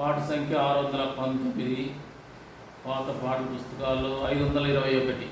పాట సంఖ్య ఆరు వందల పంతొమ్మిది పాత పాఠ పుస్తకాలు ఐదు వందల ఇరవై ఒకటి.